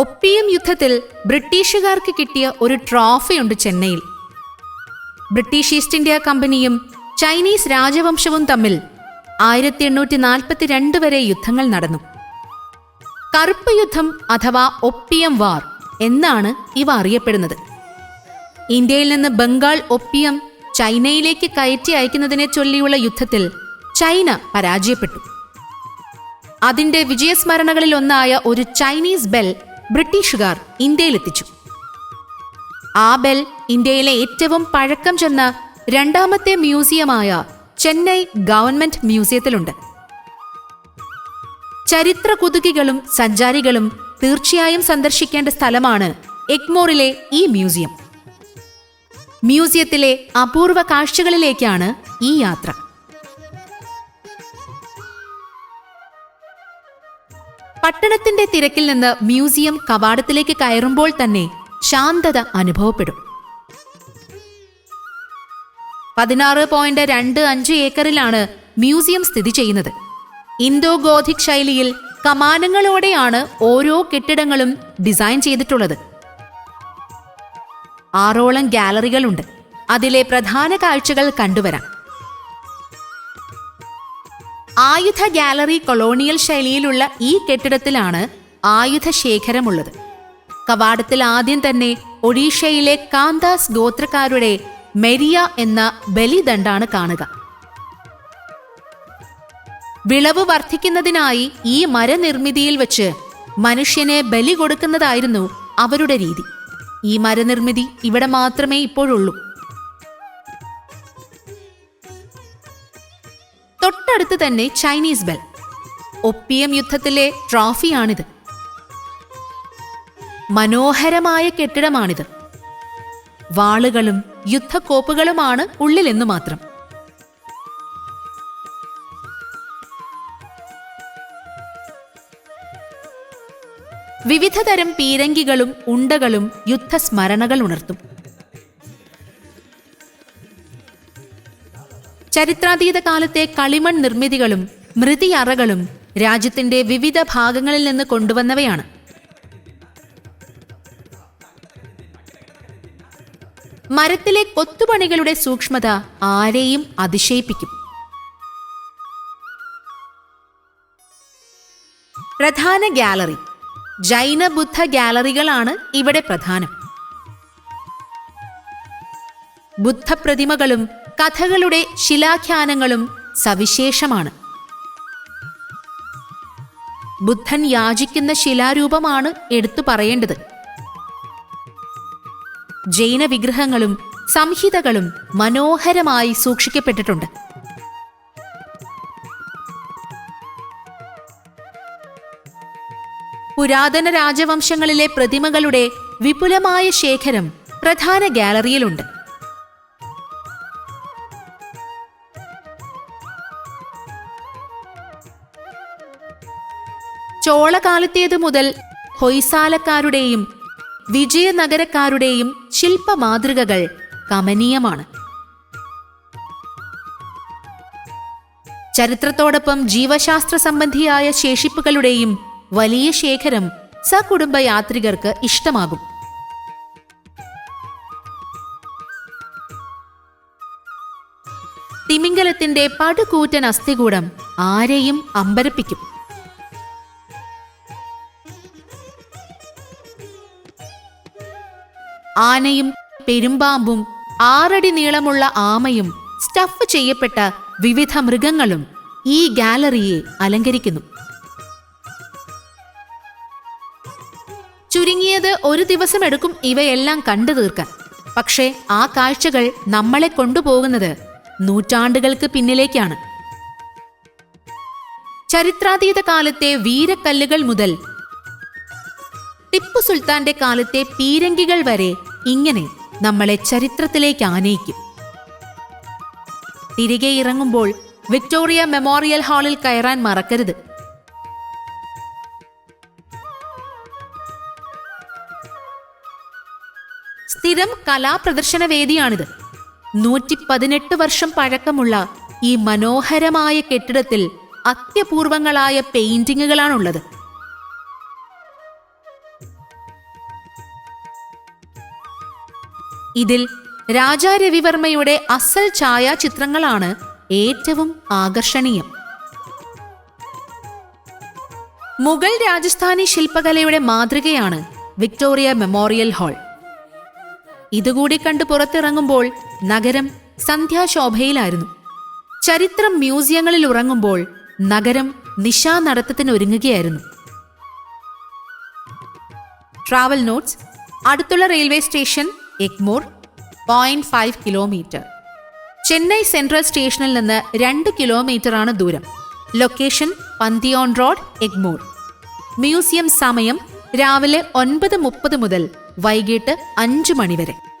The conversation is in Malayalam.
ഒപ്പിയം യുദ്ധത്തിൽ ബ്രിട്ടീഷുകാർക്ക് കിട്ടിയ ഒരു ട്രോഫിയുണ്ട് ചെന്നൈയിൽ. ബ്രിട്ടീഷ് ഈസ്റ്റ് ഇന്ത്യ കമ്പനിയും ചൈനീസ് രാജവംശവും തമ്മിൽ ആയിരത്തി എണ്ണൂറ്റി നാൽപ്പത്തിരണ്ട് വരെ യുദ്ധങ്ങൾ നടന്നു. കറുപ്പ് യുദ്ധം അഥവാ ഒപ്പിയം വാർ എന്നാണ് ഇവ അറിയപ്പെടുന്നത്. ഇന്ത്യയിൽ നിന്ന് ബംഗാൾ ഒപ്പിയം ചൈനയിലേക്ക് കയറ്റി അയക്കുന്നതിനെ ചൊല്ലിയുള്ള യുദ്ധത്തിൽ ചൈന പരാജയപ്പെട്ടു. അതിന്റെ വിജയസ്മരണകളിൽ ഒന്നായ ഒരു ചൈനീസ് ബെൽ ബ്രിട്ടീഷുകാർ ഇന്ത്യയിലെത്തിച്ചു. ആ ബെൽ ഇന്ത്യയിലെ ഏറ്റവും പഴക്കം ചെന്ന രണ്ടാമത്തെ മ്യൂസിയമായ ചെന്നൈ ഗവൺമെന്റ് മ്യൂസിയത്തിലുണ്ട്. ചരിത്ര കുതുകികളും സഞ്ചാരികളും തീർച്ചയായും സന്ദർശിക്കേണ്ട സ്ഥലമാണ് എഗ്മോറിലെ ഈ മ്യൂസിയം. മ്യൂസിയത്തിലെ അപൂർവ കാഴ്ചകളിലേക്കാണ് ഈ യാത്ര. പട്ടണത്തിന്റെ തിരക്കിൽ നിന്ന് മ്യൂസിയം കവാടത്തിലേക്ക് കയറുമ്പോൾ തന്നെ ശാന്തത അനുഭവപ്പെടും. പതിനാറ് പോയിന്റ് രണ്ട് അഞ്ച് ഏക്കറിലാണ് മ്യൂസിയം സ്ഥിതി ചെയ്യുന്നത്. ഇന്തോ ഗോഥിക് ശൈലിയിൽ കമാനങ്ങളോടെയാണ് ഓരോ കെട്ടിടങ്ങളും ഡിസൈൻ ചെയ്തിട്ടുള്ളത്. ആറോളം ഗാലറികളുണ്ട്. അതിലെ പ്രധാന കാഴ്ചകൾ കണ്ടുവരാം. ആയുധ ഗാലറി കൊളോണിയൽ ശൈലിയിലുള്ള ഈ കെട്ടിടത്തിലാണ് ആയുധ ശേഖരമുള്ളത്. കവാടത്തിൽ ആദ്യം തന്നെ ഒഡീഷയിലെ കാന്താസ് ഗോത്രക്കാരുടെ മെരിയ എന്ന ബലിദണ്ഡാണ് കാണുക. വിളവ് വർദ്ധിക്കുന്നതിനായി ഈ മരനിർമ്മിതിയിൽ വെച്ച് മനുഷ്യനെ ബലി കൊടുക്കുന്നതായിരുന്നു അവരുടെ രീതി. ഈ മരനിർമ്മിതി ഇവിടെ മാത്രമേ ഇപ്പോഴുള്ളൂ. തൊട്ടടുത്ത് തന്നെ ചൈനീസ് ബെൽ. ഒപ്പിയം യുദ്ധത്തിലെ ട്രോഫിയാണിത്. മനോഹരമായ കെട്ടിടമാണിത്. വാളുകളും യുദ്ധക്കോപ്പുകളുമാണ് ഉള്ളിലെന്നു മാത്രം. വിവിധതരം പീരങ്കികളും ഉണ്ടകളും യുദ്ധസ്മരണകൾ ഉണർത്തും. ചരിത്രാതീത കാലത്തെ കളിമൺ നിർമ്മിതികളും മൃതിയറകളും രാജ്യത്തിന്റെ വിവിധ ഭാഗങ്ങളിൽ നിന്ന് കൊണ്ടുവന്നവയാണ്. മരത്തിലെ കൊത്തുപണികളുടെ സൂക്ഷ്മത ആരെയും അതിശയിപ്പിക്കും. പ്രധാന ഗാലറി. ജൈന ബുദ്ധ ഗാലറികളാണ് ഇവിടെ പ്രധാനം. ബുദ്ധപ്രതിമകളും കഥകളുടെ ശിലാഖ്യാനങ്ങളും സവിശേഷമാണ്. ബുദ്ധൻ യാചിക്കുന്ന ശിലാരൂപമാണ് എടുത്തു പറയേണ്ടത്. ജൈന വിഗ്രഹങ്ങളും സംഹിതകളും മനോഹരമായി സൂക്ഷിക്കപ്പെട്ടിട്ടുണ്ട്. പുരാതന രാജവംശങ്ങളിലെ പ്രതിമകളുടെ വിപുലമായ ശേഖരം പ്രധാന ഗാലറിയിലുണ്ട്. ചോളകാലത്തേതു മുതൽ ഹൊയ്സാലക്കാരുടെയും വിജയനഗരക്കാരുടെയും ശില്പമാതൃകകൾ കമനീയമാണ്. ചരിത്രത്തോടൊപ്പം ജീവശാസ്ത്ര സംബന്ധിയായ ശേഷിപ്പുകളുടെയും വലിയ ശേഖരം സകുടുംബ യാത്രികർക്ക് ഇഷ്ടമാകും. തിമിംഗലത്തിന്റെ പടുകൂറ്റൻ അസ്ഥികൂടം ആരെയും അമ്പരപ്പിക്കും. ആനയും പെരുമ്പാമ്പും ആറടി നീളമുള്ള ആമയും സ്റ്റഫ് ചെയ്യപ്പെട്ട വിവിധ മൃഗങ്ങളും ഈ ഗാലറിയെ അലങ്കരിക്കുന്നു. ചുരുങ്ങിയത് ഒരു ദിവസം എടുക്കും ഇവയെല്ലാം കണ്ടു തീർക്കാൻ. പക്ഷേ ആ കാഴ്ചകൾ നമ്മളെ കൊണ്ടുപോകുന്നത് നൂറ്റാണ്ടുകൾക്ക് പിന്നിലേക്കാണ്. ചരിത്രാതീത കാലത്തെ വീരക്കല്ലുകൾ മുതൽ ടിപ്പു സുൽത്താന്റെ കാലത്തെ പീരങ്കികൾ വരെ ഇങ്ങനെ നമ്മളെ ചരിത്രത്തിലേക്ക് ആനയിക്കും. തിരികെ ഇറങ്ങുമ്പോൾ വിക്ടോറിയ മെമ്മോറിയൽ ഹാളിൽ കയറാൻ മറക്കരുത്. സ്ഥിരം കലാപ്രദർശന വേദിയാണിത്. നൂറ്റി പതിനെട്ട് വർഷം പഴക്കമുള്ള ഈ മനോഹരമായ കെട്ടിടത്തിൽ അത്യപൂർവങ്ങളായ പെയിന്റിങ്ങുകളാണുള്ളത്. ഇതിൽ രാജാ രവിവർമ്മയുടെ അസൽ ഛായാചിത്രങ്ങളാണ് ഏറ്റവും ആകർഷണീയം. മുഗൾ രാജസ്ഥാനി ശില്പകലയുടെ മാതൃകയാണ് വിക്ടോറിയ മെമ്മോറിയൽ ഹാൾ. ഇതുകൂടി കണ്ട് പുറത്തിറങ്ങുമ്പോൾ നഗരം സന്ധ്യാശോഭയിലായിരുന്നു. ചരിത്രം മ്യൂസിയങ്ങളിൽ ഉറങ്ങുമ്പോൾ നഗരം നിശാ നടത്തത്തിനൊരുങ്ങുകയായിരുന്നു ട്രാവൽ നോട്ട്സ് അടുത്തുള്ള railway station Egmore point five kilometre Chennai central സ്റ്റേഷനിൽ നിന്ന് രണ്ട് കിലോമീറ്ററാണ് ദൂരം. Location pantheon road Egmore museum സമയം രാവിലെ ഒൻപത് മുപ്പത് മുതൽ വൈകിട്ട് അഞ്ച് മണിവരെ